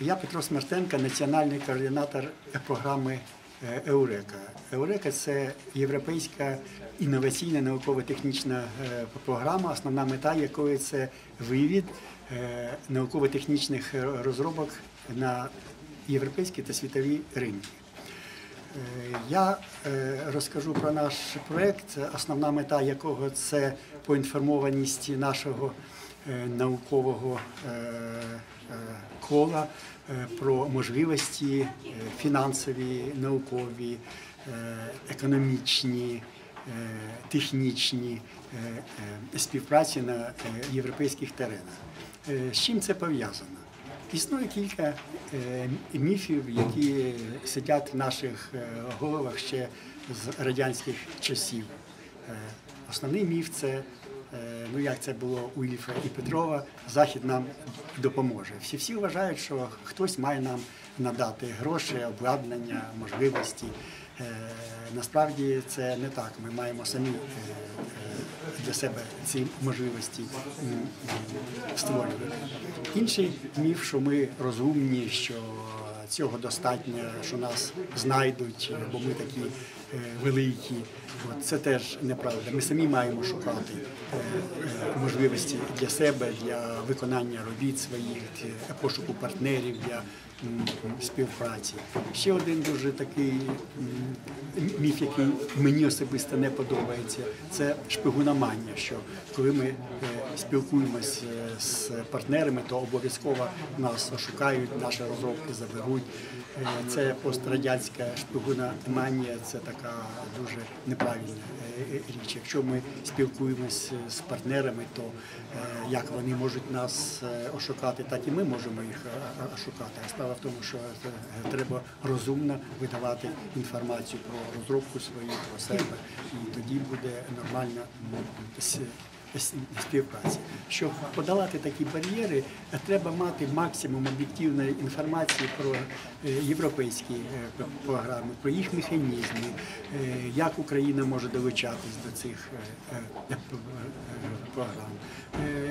Я Петро Смертенко, національний координатор програми е, Еурека. Еурека це європейська інноваційна науково-технічна е, програма, основна мета якої це вивід е, науково-технічних розробок на європейські та світові ринки. Я розкажу про наш проєкт, основна мета якого це поінформованість нашого наукового е, е, кола е, про можливості е, фінансові, наукові, е, економічні, е, технічні е, е, співпраці на е, європейських теренах. Е, З чим це пов'язано? Існує кілька е, міфів, які сидять в наших е, головах ще з радянських часів. Е, Основний міф це, е, ну як це було у Ільфа і Петрова, Захід нам допоможе. Всі всі вважають, що хтось має нам надати гроші, обладнання, можливості. Е, Насправді це не так. Ми маємо самі е, е, для себе ці можливості створювати. Інший міф, що ми розумні, що цього достатньо, що нас знайдуть, бо ми такі е, великі. Це теж неправда. Ми самі маємо шукати е, е, можливості для себе, для виконання робіт своїх, для пошуку партнерів, для співпраці. Ще один дуже такий міф, який мені особисто не подобається, це шпигуномання. Що коли ми е, спілкуємось е, з партнерами, то обов'язково нас ошукають, наші розробки заберуть. Е, Це пострадянська шпигуноманія, це така дуже неправильна річ. Якщо ми спілкуємось з партнерами, то як вони можуть нас ошукати, так і ми можемо їх ошукати. А справа в тому, що треба розумно видавати інформацію про розробку свою, про себе, і тоді буде нормальна м, с- с- співпраця. Щоб подолати такі бар'єри, треба мати максимум об'єктивної інформації про е, європейські е, програми, про їх механізми, е, як Україна може долучатись до цих програм.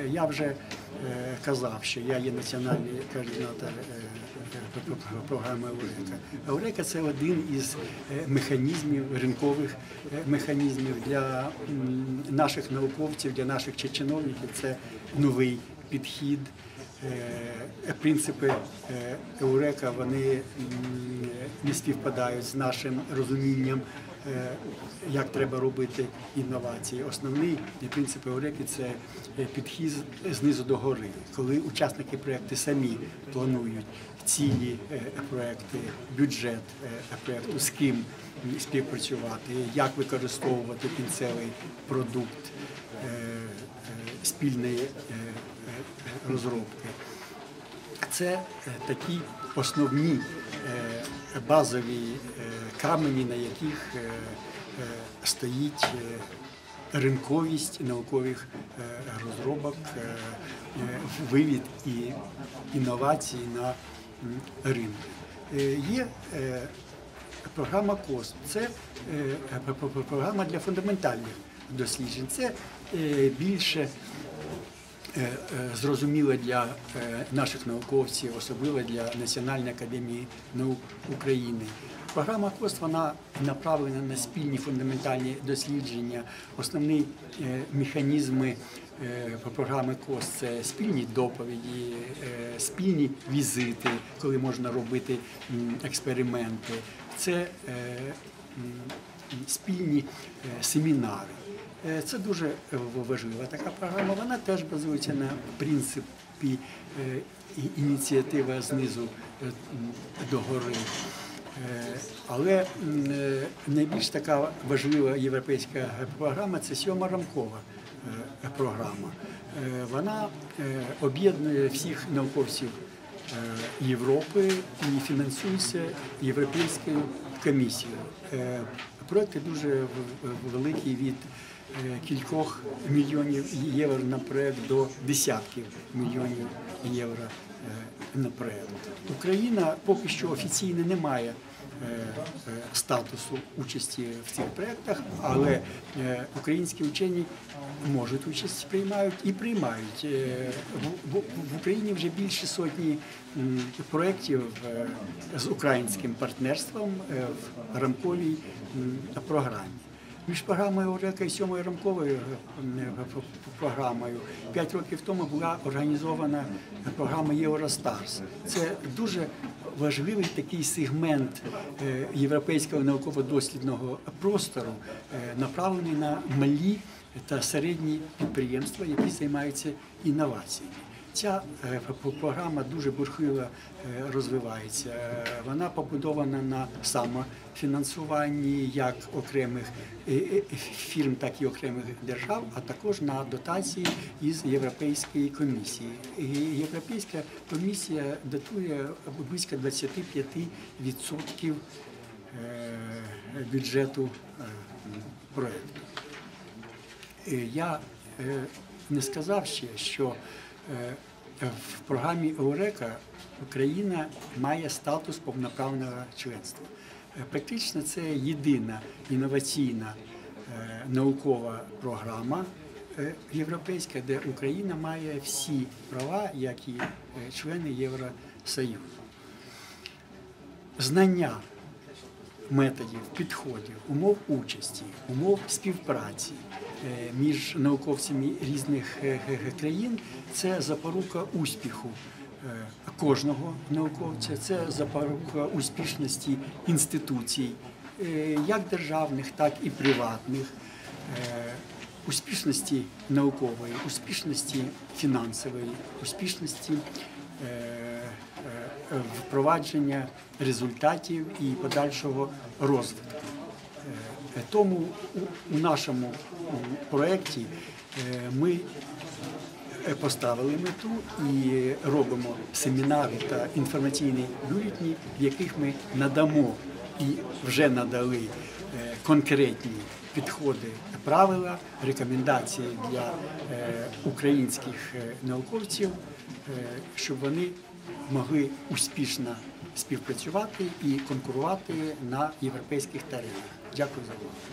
Я вже казав, що я є національний координатор програми Eureka. Eureka – це один із механізмів, ринкових механізмів для наших науковців, для наших чи- чиновників. Це новий підхід. Е, Принципи е, Еурека вони не співпадають з нашим розумінням, е, як треба робити інновації. Основний принцип Еуреки це е, підхід знизу до гори, коли учасники проєкту самі планують цілі е, проекти, бюджет е, проекту, з ким співпрацювати, як використовувати кінцевий продукт е, е, спільної е, е, розробки. Це е, такі основні е, базові е, камені, на яких стоїть ринковість наукових розробок, вивід і інновації на. Е, Є програма КОСП. Це програма для фундаментальних досліджень. Це більше е, е, для е, наших науковців, особливо для Національної академії наук України. Програма КОСТ вона направлена на спільні фундаментальні дослідження. Основні механізми програми КОСТ це спільні доповіді, спільні візити, коли можна робити експерименти. Це спільні семінари. Е, Це дуже е, важлива така програма. Вона теж базується на принципі е, ініціатива знизу до гори. Але найбільш така важлива європейська програма це сьома рамкова програма. Вона об'єднує всіх науковців Європи і фінансується Європейською комісією. Проекти дуже великі від кількох мільйонів євро на проект до десятків мільйонів євро е, на проект. Україна поки що офіційно не має е, статусу участі в цих проєктах, але е, українські вчені можуть участь приймають і приймають. Е, В, Україні вже більше сотні проєктів е, з українським партнерством е, в рамковій програмі. Між програмою «Орека» і сьомою рамковою е, п- програмою п'ять років тому була організована програма Євростарс. Це дуже важливий такий сегмент е, європейського науково-дослідного простору, е, направлений на малі та середні підприємства, які займаються інноваціями. Ця е, програма дуже бурхливо е, розвивається. Е, Вона побудована на самофінансуванні як окремих фірм, так і окремих держав, а також на дотації із Європейської комісії. Європейська комісія датує близько 25% е, бюджету проєкту. Я не сказав ще, що в програмі Еурека Україна має статус повноправного членства. Е, Практично це єдина інноваційна е, наукова програма е, європейська, де Україна має всі права, як і е, члени Євросоюзу. Знання методів, підходів, умов участі, умов співпраці е, між науковцями різних е, країн це запорука успіху е, кожного науковця, це запорука успішності інституцій, як державних, так і приватних. Успішності наукової, успішності фінансової, успішності впровадження результатів і подальшого розвитку. Е, Тому у- нашому проєкті е, ми е, поставили мету і робимо семінари та інформаційні бюлетні, в яких ми надамо і вже надали е, конкретні підходи, правила, рекомендації для е, українських е, науковців, е, щоб вони могли успішно співпрацювати і конкурувати на європейських тарифах. Дякую за увагу.